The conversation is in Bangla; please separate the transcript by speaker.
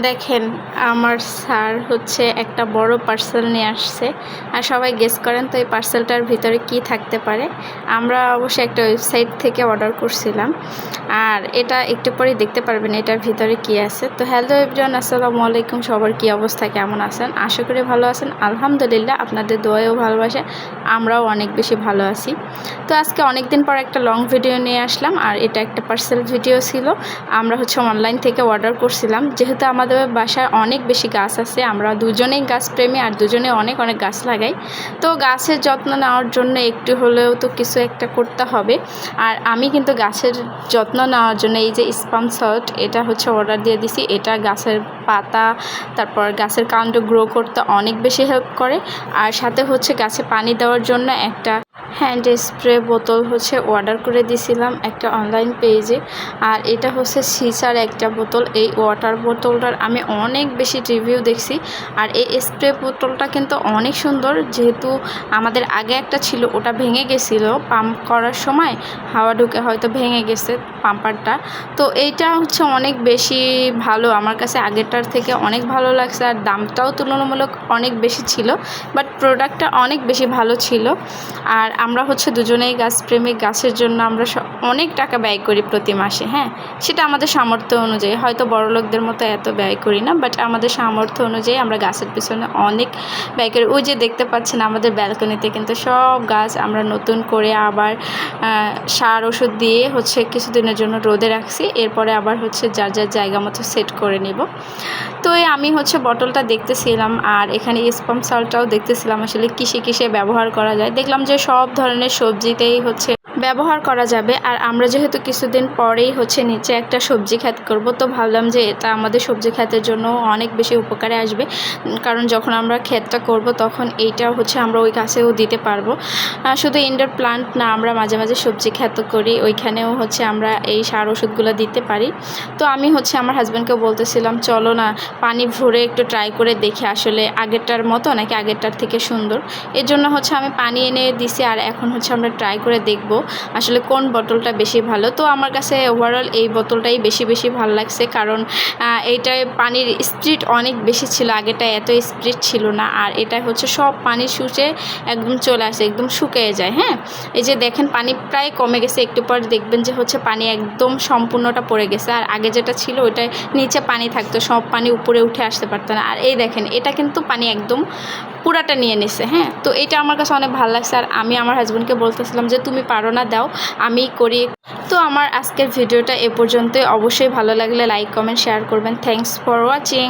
Speaker 1: দেখেন, আমার স্যার হচ্ছে একটা বড় পার্সেল নিয়ে আসছে। আর সবাই গেস করেন তো এই পার্সেলটার ভিতরে কি থাকতে পারে। আমরা অবশ্যই একটা ওয়েবসাইট থেকে অর্ডার করছিলাম। আর এটা একটু পরেই দেখতে পারবেন এটার ভিতরে কি আছে। তো হ্যালো এভরিওয়ান আসসালামু আলাইকুম। সবার কি অবস্থা, কেমন আছেন? আশা করি ভালো আছেন। আলহামদুলিল্লাহ, আপনাদের দোয়াও ভালোবাসে, আমরাও অনেক বেশি ভালো আছি। তো আজকে অনেক দিন পর একটা লং ভিডিও নিয়ে আসলাম। আর এটা একটা পার্সেল ভিডিও ছিল। আমরা হচ্ছে অনলাইন থেকে অর্ডার করছিলাম। যেহেতু আমাদের বাসায় অনেক বেশি গাছ আছে। আমরা দুজনেই গাছ প্রেমী আর দুজনে অনেক অনেক গাছ লাগাই। তো গাছের যত্ন নেওয়ার জন্য একটু হলেও তো কিছু একটা করতে হবে। আর আমি কিন্তু গাছের যত্ন নেওয়ার জন্য এই যে স্পাম সল্ট এটা হচ্ছে অর্ডার দিয়ে দিছি। এটা গাছের পাতা, তারপর গাছের কাণ্ড গ্রো করতে অনেক বেশি হেল্প করে। আর সাথে হচ্ছে গাছে পানি দেওয়ার জন্য একটা হ্যান্ড স্প্রে বোতল হচ্ছে অর্ডার করে দিয়েছিলাম একটা অনলাইন পেজে আর এটা হচ্ছে সিসার একটা বোতল এই ওয়াটার বোতলটার আমি অনেক বেশি রিভিউ দেখছি। আর এই স্প্রে বোতলটা কিন্তু অনেক সুন্দর, যেহেতু আমাদের আগে একটা ছিল, ওটা ভেঙে গেছিল পাম্প করার সময়, হাওয়া ঢুকে হয়তো ভেঙে গেছে পাম্পারটা তো এইটা হচ্ছে অনেক বেশি ভালো, আমার কাছে আগেরটার থেকে অনেক ভালো লাগছে, আর দামটাও তুলনামূলক অনেক বেশি ছিল বাট প্রোডাক্টটা অনেক বেশি ভালো ছিল। আর আমরা হচ্ছে দুজনেই গাছ প্রেমিক, গাছের জন্য আমরা অনেক টাকা ব্যয় করি প্রতি মাসে হ্যাঁ? সেটা আমাদের সামর্থ্য অনুযায়ী। হয়তো বড় লোকদের মতো এত ব্যয় করি না বাট আমাদের সামর্থ্য অনুযায়ী আমরা গাছের পিছনে অনেক ব্যয় করি। ওই যে দেখতে পাচ্ছেন আমাদের ব্যালকনিতে কিন্তু সব গাছ আমরা নতুন করে আবার সার ওষুধ দিয়ে হচ্ছে কিছুদিনের জন্য রোদে রাখছি। এরপরে আবার হচ্ছে যার যার জায়গা মতো সেট করে নিব। তো আমি হচ্ছে বটলটা দেখতেছিলাম আর এখানে স্পাম সালটাও দেখতেছিলাম আসলে কিসে কিসে ব্যবহার করা যায়। দেখলাম যে সব ধরনের সবজিতেই হচ্ছে ব্যবহার করা যাবে। আর আমরা যেহেতু কিছুদিন পরেই হচ্ছে নিচে একটা সবজি খ্যাত করব, তো ভাবলাম যে এটা আমাদের সবজি খ্যাতের জন্য অনেক বেশি উপকারে আসবে। কারণ যখন আমরা ক্ষেতটা করব, তখন এইটা হচ্ছে আমরা ওই গাছেও দিতে পারব। শুধু ইনডোর প্লান্ট না, আমরা মাঝে মাঝে সবজি খ্যাত করি। ওইখানেও হচ্ছে আমরা এই সার ওষুধগুলো দিতে পারি। তো আমি হচ্ছে আমার হাজব্যান্ডকে বলতেছিলাম, চলো না, পানি ভরে একটু ট্রাই করে দেখি আসলে আগেরটার মতো নাকি আগেরটার থেকে সুন্দর? এর জন্য হচ্ছে আমি পানি এনে দিছি, আর এখন হচ্ছে আমরা ট্রাই করে দেখব। আসলে কোন বোতলটা বেশি ভালো? তো আমার কাছে ওভারঅল এই বোতলটাই বেশি বেশি ভালো লাগছে। কারণ এইটায় পানির স্পিড অনেক বেশি ছিল। আগেটা এত স্পিড ছিল না। আর এটা হচ্ছে সব পানি শুষে একদম চলে আসে, একদম শুকিয়ে যায় হ্যাঁ? এই যে দেখেন, পানি প্রায় কমে গেছে। একটু পর দেখবেন যে হচ্ছে পানি একদম সম্পূর্ণটা পড়ে গেছে। আর আগে যেটা ছিল, ওইটায় নিচে পানি থাকতো। সব পানি উপরে উঠে আসতে পারতো না। আর এই দেখেন, এটা কিন্তু পানি একদম পুরাটা নিয়ে নিছে হ্যাঁ? তো এটা আমার কাছে অনেক ভালো লাগছে। আর আমি আমার হাজব্যান্ডকে বলতেছিলাম যে, তুমি পারো না, দাও আমি করি। তো আমার আজকের ভিডিওটা এ পর্যন্তই। অবশ্যই ভালো লাগলে লাইক কমেন্ট শেয়ার করবেন। Thanks for watching